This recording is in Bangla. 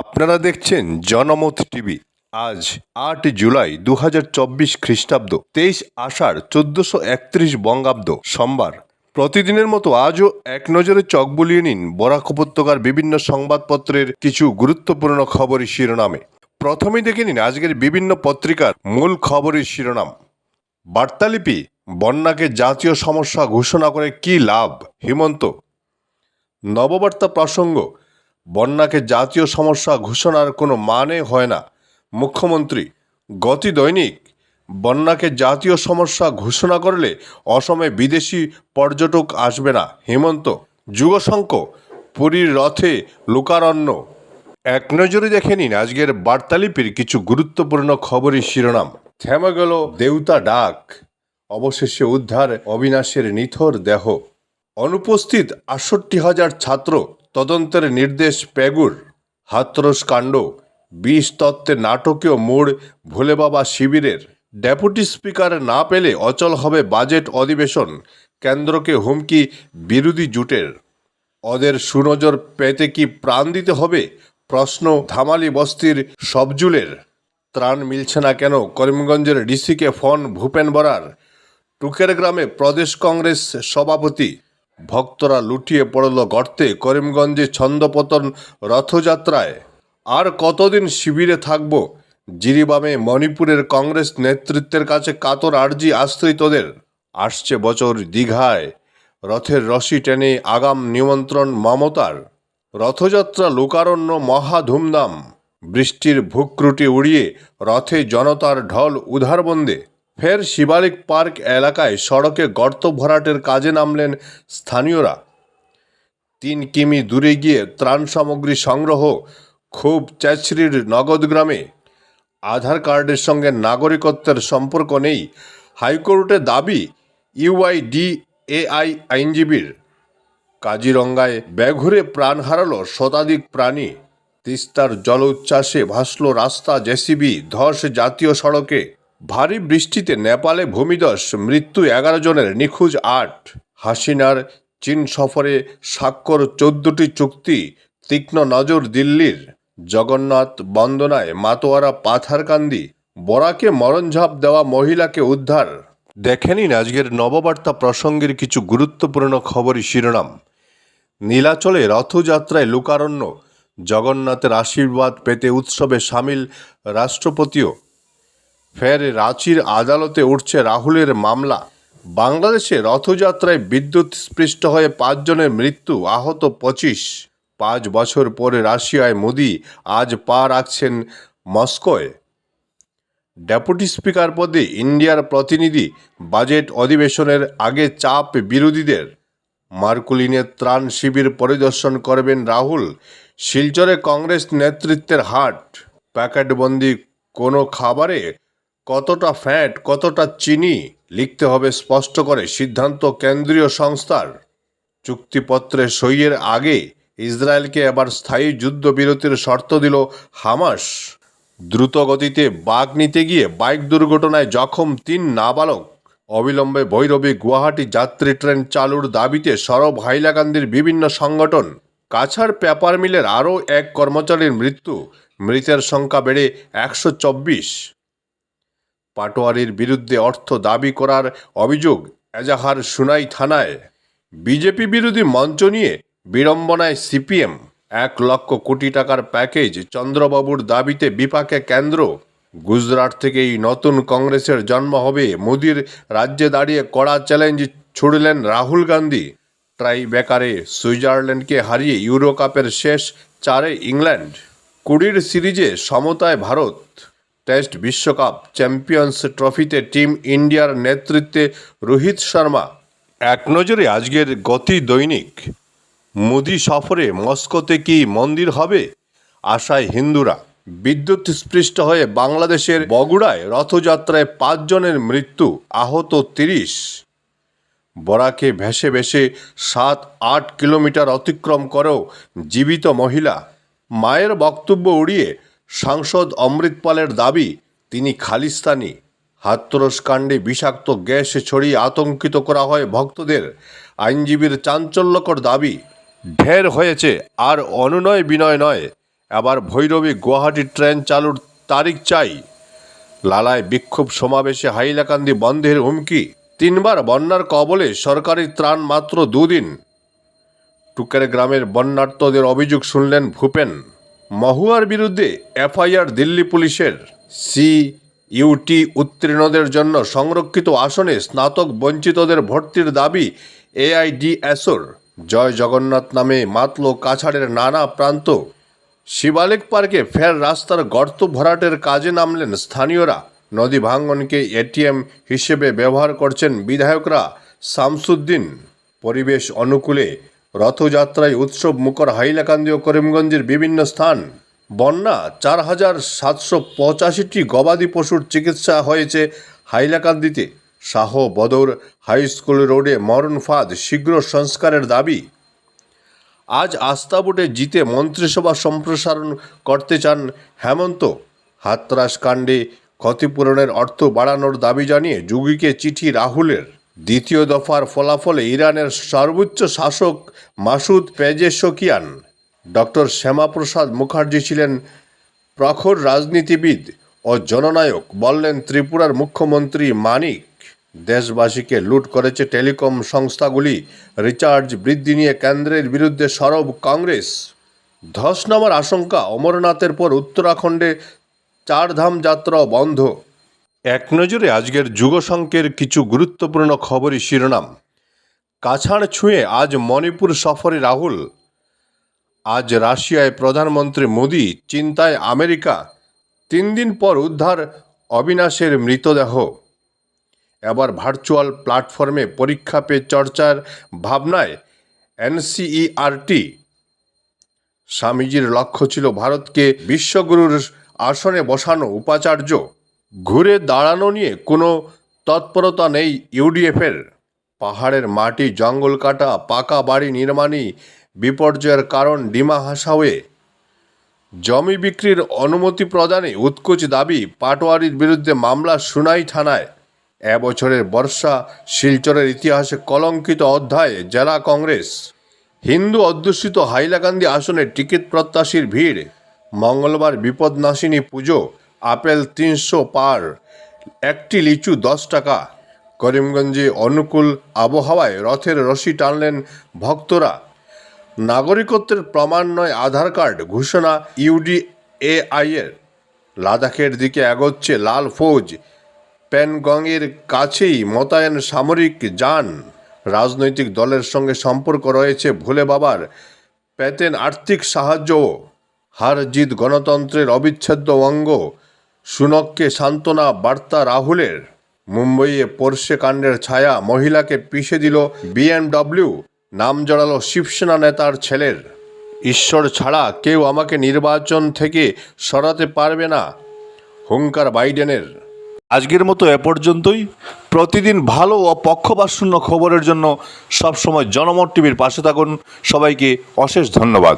আপনারা দেখছেন জনমত টিভি। আজ আট জুলাই দু হাজার চব্বিশ খ্রিস্টাব্দ, তেইশ আষাঢ় চোদ্দশো একত্রিশ বঙ্গাব্দ, সোমবার। প্রতিদিনের মতো আজও এক নজরে চক বুলিয়ে নিন বরাক উপত্যকার বিভিন্ন সংবাদপত্রের কিছু গুরুত্বপূর্ণ খবরের শিরোনামে। প্রথমেই দেখে নিন আজকের বিভিন্ন পত্রিকার মূল খবরের শিরোনাম। বার্তালিপি, বন্যাকে জাতীয় সমস্যা ঘোষণা করে কি লাভ? হিমন্ত। নববার্তা প্রসঙ্গ বন্যাকে জাতীয় সমস্যা ঘোষণার কোনো মানে হয় না। মুখ্যমন্ত্রী, গতি দৈনিক, বন্যাকে জাতীয় সমস্যা ঘোষণা করলে অসমে বিদেশি পর্যটক আসবে না। হেমন্ত, যুগশঙ্ক, পুরীর রথে লোকারণ্য। এক নজরে দেখে নিন আজকের বার্তালিপির কিছু গুরুত্বপূর্ণ খবরের শিরোনাম। থেমে গেল দেউতা ডাক। অবশেষে উদ্ধার অবিনাশের নিথর দেহ। অনুপস্থিত আটষট্টি হাজার ছাত্র তদন্তের নির্দেশ পেগুর, হাতরস কাণ্ড, বিষ তত্ত্বের নাটকীয় মোড়, ভোলে বাবা শিবিরের। ডেপুটি স্পিকার না পেলে অচল হবে বাজেট অধিবেশন, কেন্দ্রকে হুমকি বিরোধী জোটের। ওদের সুনজর পেতে কি প্রাণ দিতে হবে? প্রশ্ন ধামালি বস্তির সবজুলের। ত্রাণ মিলছে না কেন করিমগঞ্জের ডিসিকে ফোন ভূপেন বরার? টুকের গ্রামে প্রদেশ কংগ্রেস সভাপতি ভক্তরা লুটিয়ে পড়ল গর্তে করিমগঞ্জে ছন্দপতন রথযাত্রায়। আর কতদিন শিবিরে থাকব? জিরিবামে মণিপুরের কংগ্রেস নেতৃত্বের কাছে কাতর আর্জি আশ্রিতদের আসছে বছর দীঘায়। রথের রশি টেনে আগাম নিমন্ত্রণ মমতার। রথযাত্রা লোকারণ্য মহা ধুমধাম। বৃষ্টির ভুক্রুটি উড়িয়ে রথে জনতার ঢল উধারবন্দে ফের শিবালিক পার্ক এলাকায় সড়কে গর্ত ভরাটের কাজে নামলেন স্থানীয়রা। তিন কিমি দূরে গিয়ে ত্রাণ সামগ্রী সংগ্রহ খুব চেচরির নগদ গ্রামে। আধার কার্ডের সঙ্গে নাগরিকত্বের সম্পর্ক নেই। হাইকোর্টে দাবি ইউআইডি এআই আইনজীবীর। কাজিরঙ্গায় ব্যাঘুরে প্রাণ হারালো শতাধিক প্রাণী। তিস্তার জলোচ্ছ্বাসে ভাসল রাস্তা জেসিবি ধস জাতীয় সড়কে। ভারী বৃষ্টিতে নেপালে ভূমিধস, মৃত্যু এগারো জনের, নিখোঁজ আট। হাসিনার চীন সফরে স্বাক্ষর চোদ্দটি চুক্তি, তীক্ষ্ণ নজর দিল্লির। জগন্নাথ বন্দনায় মাতোয়ারা পাথারকান্দি, বরাকে মরণঝাপ দেওয়া মহিলাকে উদ্ধার। দেখে নিন আজকের নববার্তা প্রসঙ্গের কিছু গুরুত্বপূর্ণ খবরই শিরোনাম। নীলাচলে রথযাত্রায় লোকারণ্য, জগন্নাথের আশীর্বাদ পেতে উৎসবে সামিল রাষ্ট্রপতিও। ফের রাঁচির আদালতে উঠছে রাহুলের মামলা। বাংলাদেশে রথযাত্রায় বিদ্যুৎ স্পৃষ্ট হয়ে পাঁচজনের মৃত্যু, আহত পঁচিশ। পাঁচ বছর পরে রাশিয়ায় মোদি আজ পা রাখছেন মস্কোয়। ডেপুটি স্পিকার পদে ইন্ডিয়ার প্রতিনিধি, বাজেট অধিবেশনের আগে চাপ বিরোধীদের। মার্কুলিনের ত্রাণ শিবির পরিদর্শন করবেন রাহুল। শিলচরে কংগ্রেস নেতৃত্বের হাট। প্যাকেটবন্দি কোনো খাবারে কতটা ফ্যাট কতটা চিনি লিখতে হবে স্পষ্ট করে সিদ্ধান্ত কেন্দ্রীয় সংস্থার। চুক্তিপত্রে সইয়ের আগে ইসরায়েলকে এবার স্থায়ী যুদ্ধবিরতির শর্ত দিল হামাস। দ্রুত গতিতে বাঘ নিতে গিয়ে বাইক দুর্ঘটনায় জখম তিন নাবালক। অবিলম্বে ভৈরবী গুয়াহাটি যাত্রী ট্রেন চালুর দাবিতে সরব হাইলাকান্দির বিভিন্ন সংগঠন। কাছাড় পেপার মিলের আরও এক কর্মচারীর মৃত্যু। মৃতের সংখ্যা বেড়ে একশো চব্বিশ। পাটোয়ারির বিরুদ্ধে অর্থ দাবি করার অভিযোগ এজাহার সুনাই থানায়। বিজেপি বিরোধী মঞ্চ নিয়ে বিড়ম্বনায় সিপিএম। এক লক্ষ কোটি টাকার প্যাকেজ চন্দ্রবাবুর দাবিতে বিপাকে কেন্দ্র। গুজরাট থেকেই নতুন কংগ্রেসের জন্ম হবে মোদির রাজ্যে দাঁড়িয়ে কড়া চ্যালেঞ্জ ছুড়লেন রাহুল গান্ধী। ট্রাই বেকারে সুইজারল্যান্ডকে হারিয়ে ইউরো কাপের শেষ চারে ইংল্যান্ড। কুড়ির সিরিজে সমতায় ভারত। টেস্ট বিশ্বকাপ চ্যাম্পিয়ন্স ট্রফিতে টিম ইন্ডিয়ার নেতৃত্বে রোহিত শর্মা। এক নজরে আজকের গতি দৈনিক। মোদি সফরে মস্কোতে কি মন্দির হবে? আশায় হিন্দুরা। বিদ্যুৎ স্পৃষ্ট হয়ে বাংলাদেশের বগুড়ায় রথযাত্রায় পাঁচজনের মৃত্যু, আহত তিরিশ। বরাকে ভেসে ভেসে সাত, আট কিলোমিটার অতিক্রম করেও জীবিত মহিলা। মায়ের বক্তব্য উড়িয়ে সাংসদ অমৃতপালের দাবি, তিনি খালিস্তানি। হাতরস কাণ্ডে বিষাক্ত গ্যাস ছড়িয়ে আতঙ্কিত করা হয় ভক্তদের। আইনজীবীর চাঞ্চল্যকর দাবি, ঢের হয়েছে, আর অনুনয় বিনয় নয়। এবার ভৈরবী গুয়াহাটি ট্রেন চালুর তারিখ চাই। লালায় বিক্ষোভ সমাবেশে হাইলাকান্দি বন্ধের হুমকি, তিনবার বন্যার কবলে সরকারি ত্রাণ মাত্র দুদিন। টুকের গ্রামের বন্যার্তদের অভিযোগ শুনলেন ভূপেন। মহুয়ার বিরুদ্ধে এফআইআর দিল্লি পুলিশের। সি ইউটি উত্তীর্ণদের জন্য সংরক্ষিত আসনে স্নাতক বঞ্চিতদের ভর্তির দাবি এআইডিএসওর। জয় জগন্নাথ নামে মাতলো কাছাড়ের নানা প্রান্ত। শিবালিক পার্কে ফের রাস্তার গর্ত ভরাটের কাজে নামলেন স্থানীয়রা। নদী ভাঙ্গনকে এটিএম হিসেবে ব্যবহার করছেন বিধায়করা শামসুদ্দিন। পরিবেশ অনুকূলে রথযাত্রায় উৎসব মুখর হাইলাকান্দি ও করিমগঞ্জের বিভিন্ন স্থান। বন্যা চার হাজার সাতশো পঁচাশিটি গবাদি পশুর চিকিৎসা হয়েছে হাইলাকান্দিতে। শাহ বদর হাই স্কুল রোডে মরণ ফাঁদ শীঘ্র সংস্কারের দাবি। আজ আস্তাবুটে জিতে মন্ত্রিসভা সম্প্রসারণ করতে চান হেমন্ত। হাতরাস কাণ্ডে ক্ষতিপূরণের অর্থ বাড়ানোর দাবি জানিয়ে যুগীকে চিঠি রাহুলের। দ্বিতীয় দফার ফলাফলে ইরানের সর্বোচ্চ শাসক Masoud Pezeshkian doctor Shyama Prasad Mukherjee ছিলেন প্রখর রাজনীতিবিদ ও জননায়ক। বললেন, ত্রিপুরার মুখ্যমন্ত্রী মানিক দেশবাসীকে লুট করেছে টেলিকম সংস্থাগুলি। রিচার্জ বৃদ্ধি নিয়ে কেন্দ্রের বিরুদ্ধে সরব কংগ্রেস। ধস নামার আশঙ্কা। অমরনাথের পর উত্তরাখণ্ডে চারধাম যাত্রা বন্ধ। এক নজরে আজকের যুগসংকের কিছু গুরুত্বপূর্ণ খবরই শিরোনাম। কাছাড় ছুঁয়ে আজ মণিপুর সফরে রাহুল। আজ রাশিয়ায় প্রধানমন্ত্রী মোদি, চিন্তায় আমেরিকা। তিন দিন পর উদ্ধার অবিনাশের মৃতদেহ। এবার ভার্চুয়াল প্ল্যাটফর্মে পরীক্ষা পে চর্চার ভাবনায় এনসিইআরটি। স্বামীজির লক্ষ্য ছিল ভারতকে বিশ্বগুরুর আসনে বসানো উপাচার্য। ঘুরে দাঁড়ানো নিয়ে কোনো তৎপরতা নেই ইউডিএফের। পাহাড়ের মাটি, জঙ্গল কাটা, পাকা বাড়ি নির্মাণই বিপর্যয়ের কারণ ডিমা হাসাওয়ে। জমি বিক্রির অনুমতি প্রদানে উৎকোচ দাবি পাটোয়ারির বিরুদ্ধে মামলা সুনাই থানায়। এবছরের বর্ষা শিলচরের ইতিহাসে কলঙ্কিত অধ্যায় জেলা কংগ্রেস। হিন্দু অধ্যুষিত হাইলাকান্দি আসনে টিকিট প্রত্যাশীর ভিড়। মঙ্গলবার বিপদনাশিনী পুজো আপেল তিনশো পার। একটি লিচু দশ টাকা। করিমগঞ্জে অনুকূল আবহাওয়ায় রথের রশি টানলেন ভক্তরা। নাগরিকত্বের প্রমাণ নয় আধার কার্ড, ঘোষণা ইউডিএআই এর। লাদাখের দিকে এগোচ্ছে লাল ফৌজ। প্যানগংয়ের কাছেই মোতায়েন সামরিক যান। রাজনৈতিক দলের সঙ্গে সম্পর্ক রয়েছে ভোলে বাবার। পেতেন আর্থিক সাহায্যও হার জিত গণতন্ত্রের অবিচ্ছেদ্য অঙ্গ। সুনককে সান্ত্বনা বার্তা রাহুলের। মুম্বইয়ে পোর্শে কাণ্ডের ছায়া মহিলাকে পিষে দিল বিএমডব্লিউ নাম জড়ালো শিবসেনা নেতার ছেলের। ঈশ্বর ছাড়া কেউ আমাকে নির্বাচন থেকে সরাতে পারবে না। হুঙ্কার বাইডেনের। আজকের মতো এ পর্যন্তই। প্রতিদিন ভালো ও পক্ষপাতশূন্য খবরের জন্য সবসময় জনমত টিভির পাশে থাকুন। সবাইকে অশেষ ধন্যবাদ।